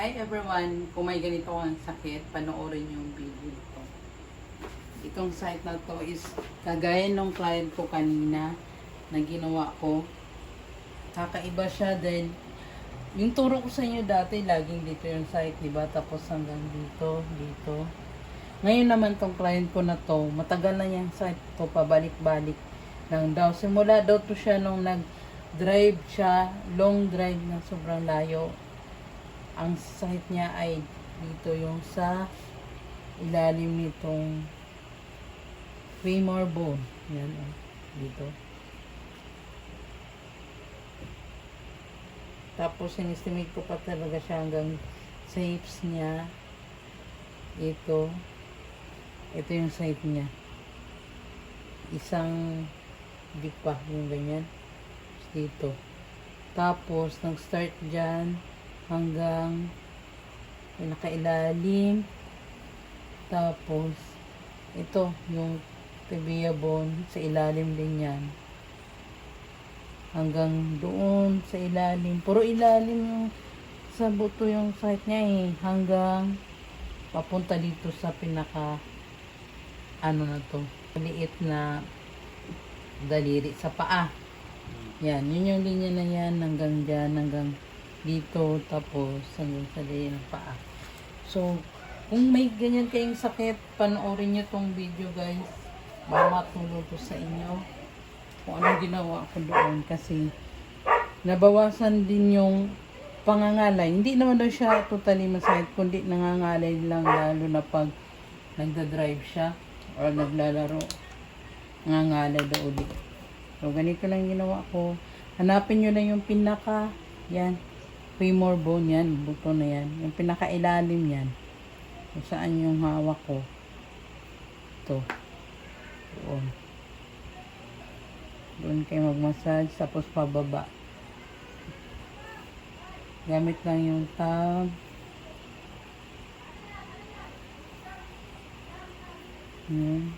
Hi everyone! Kung may ganito kang sakit, panoorin yung video ito. Itong site na to is kagaya ng client ko kanina na ginawa ko. Kakaiba siya dahil yung turo ko sa inyo dati, laging dito yung site, di ba? Tapos hanggang dito, dito. Ngayon naman tong client ko na to, matagal na yung site to, pabalik-balik lang daw. Simula daw to siya nung nag-drive siya, long drive na sobrang layo. Ang site niya ay dito yung sa ilalim nitong femur bone. Yan, oh, dito. Tapos, in-estimate ko pa talaga siya hanggang sa hips niya. Ito. Ito yung site niya. Isang di pa yung ganyan. Dito. Tapos, nag-start dyan hanggang pinakailalim. Tapos, ito, yung tibia bone, sa ilalim din yan hanggang doon sa ilalim. Puro ilalim yung sa buto yung site niya eh. Hanggang papunta dito sa pinaka ano na to. Maliit na daliri sa paa. Yan. Yun yung linya na yan hanggang dyan. Hanggang dito. Tapos hanggang sa daliri ng paa. So, kung may ganyan kayong sakit, panoorin nyo tong video guys. Baka matulog ko sa inyo kung anong ginawa ko doon kasi nabawasan din yung pangangalay. Hindi naman daw siya totally masakit, kundi nangangalay lang lalo na pag nagda-drive siya or naglalaro. Nangangalay daw ulit. So, ganito lang ginawa ko. Hanapin nyo lang yung pinaka, yan, femur bone yan, buto na yan. Yung pinaka-ilalim yan. Kung saan yung hawak ko. Ito. Doon. Doon kayo mag-massage, tapos pababa. Gamit lang yung tab. Yan.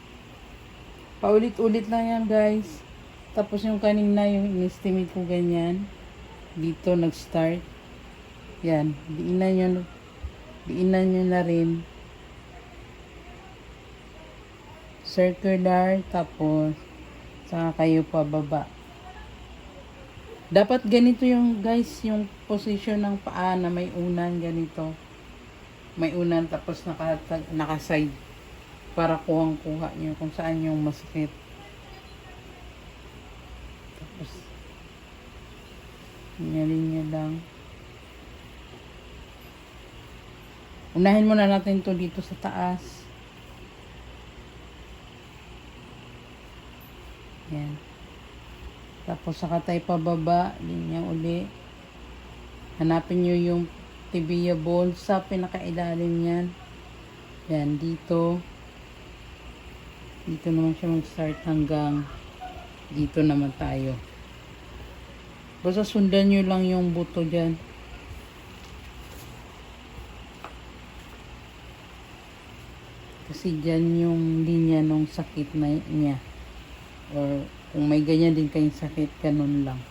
Paulit-ulit lang yan guys. Tapos yung kanina, yung in-estimate ko ganyan. Dito nag-start. Yan. Diinan nyo, diinan nyo na rin. Circular, tapos saka kayo pababa. Dapat ganito yung guys, yung position ng paa na may unan ganito. May unan tapos naka, naka-side para kuhang-kuha nyo kung saan yung masakit. Tapos, linya lang. Unahin muna natin to dito sa taas. Yan. Tapos saka tayo pababa, linya uli. Hanapin nyo yung tibia bone sa pinakailalim yan. Yan, dito. Dito naman siya mag-start hanggang dito naman tayo. Basta sundan nyo lang yung buto dyan. Kasi dyan yung linya ng sakit na niya or kung may ganyan din kayong sakit, ganun lang.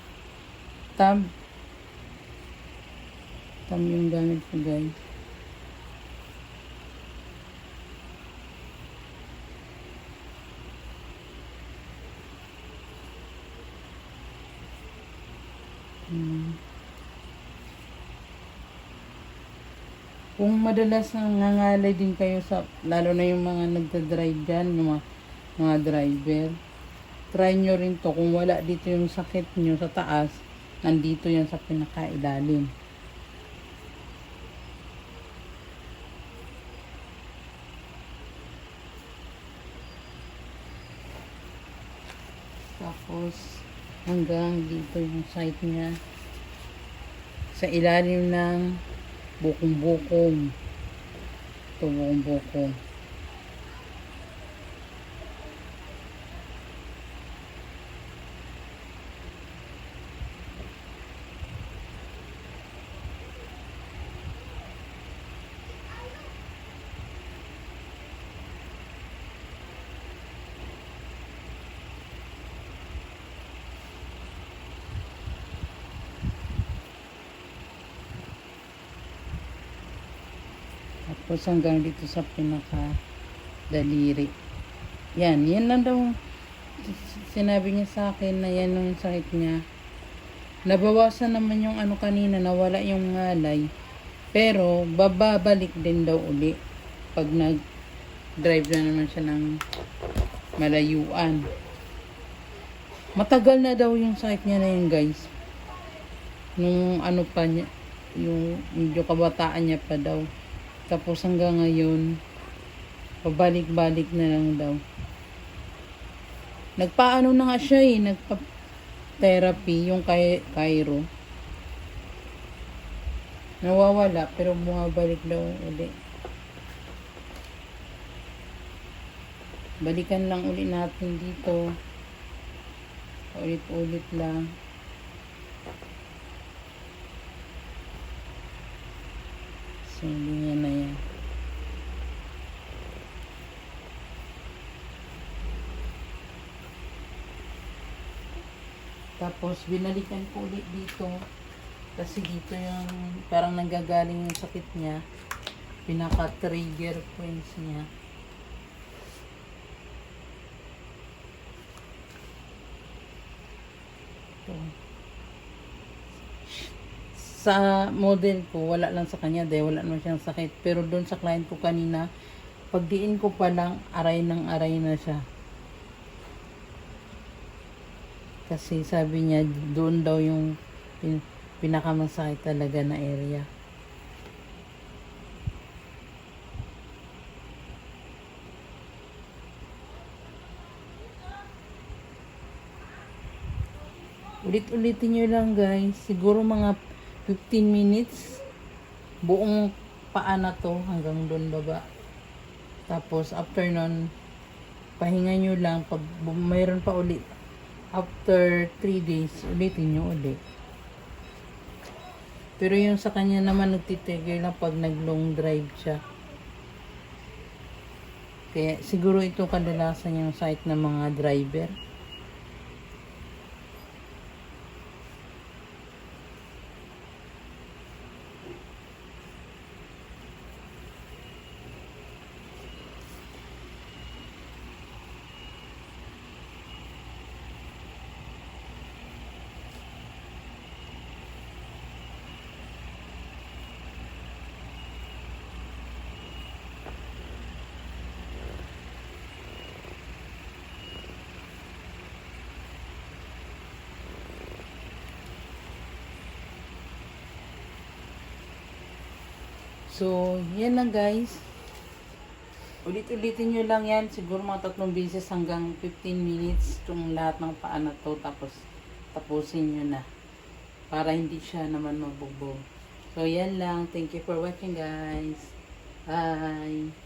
Tab. Tab yung gamit ko guys. Hmm. Kung madalas nangangalay din kayo sa, lalo na yung mga nagda-drive dyan, yung mga, mga driver, try nyo rin to. Kung wala dito yung sakit nyo sa taas nandito yan sa pinakailalim tapos hanggang dito yung site niya. Sa ilalim ng bukong-bukong. Ito bukong-bukong Tapos hanggang dito sa pinaka daliri. Yan, yan lang daw. Sinabi niya sa akin na yan yung sakit niya. Nabawasan naman yung ano kanina, nawala yung ngalay. Pero, bababalik din daw uli. Pag nag-drive na naman siya ng malayuan. Matagal na daw yung sakit niya na yun, guys. Nung ano pa niya, yung medyo kabataan niya pa daw. Tapos hanggang ngayon, pabalik-balik na lang daw. Nagpaano na nga siya eh, nagpa-therapy, yung kay Cairo. Nawawala, pero bumabalik daw uli. Balikan lang uli natin dito. Ulit-ulit lang. So, linya na yan. Tapos, binalikan ko ulit dito. Kasi dito yung parang nanggagaling yung sakit niya. Pinaka-trigger points niya. Ito. Sa model ko, wala lang sa kanya dahil wala naman siyang sakit. Pero doon sa client ko kanina, pagdiin ko pa lang, aray ng aray na siya. Kasi sabi niya, doon daw yung pin- pinakamasakit talaga na area. Ulit-ulitin nyo lang guys. Siguro mga 15 minutes. Buong paa na to hanggang doon baba. Tapos after nun, pahinga nyo lang. Pag mayroon pa ulit. After 3 days, ulitin nyo ulit. Pero yung sa kanya naman nagtitigil lang pag nag long drive siya. Kaya siguro ito kadalasan yung site ng mga driver. So, yan lang guys. Ulit-ulitin nyo lang yan. Siguro mga tatlong beses hanggang 15 minutes itong lahat ng paa na to. Tapos, tapusin nyo na. Para hindi siya naman mabugbog. So, yan lang. Thank you for watching guys. Bye.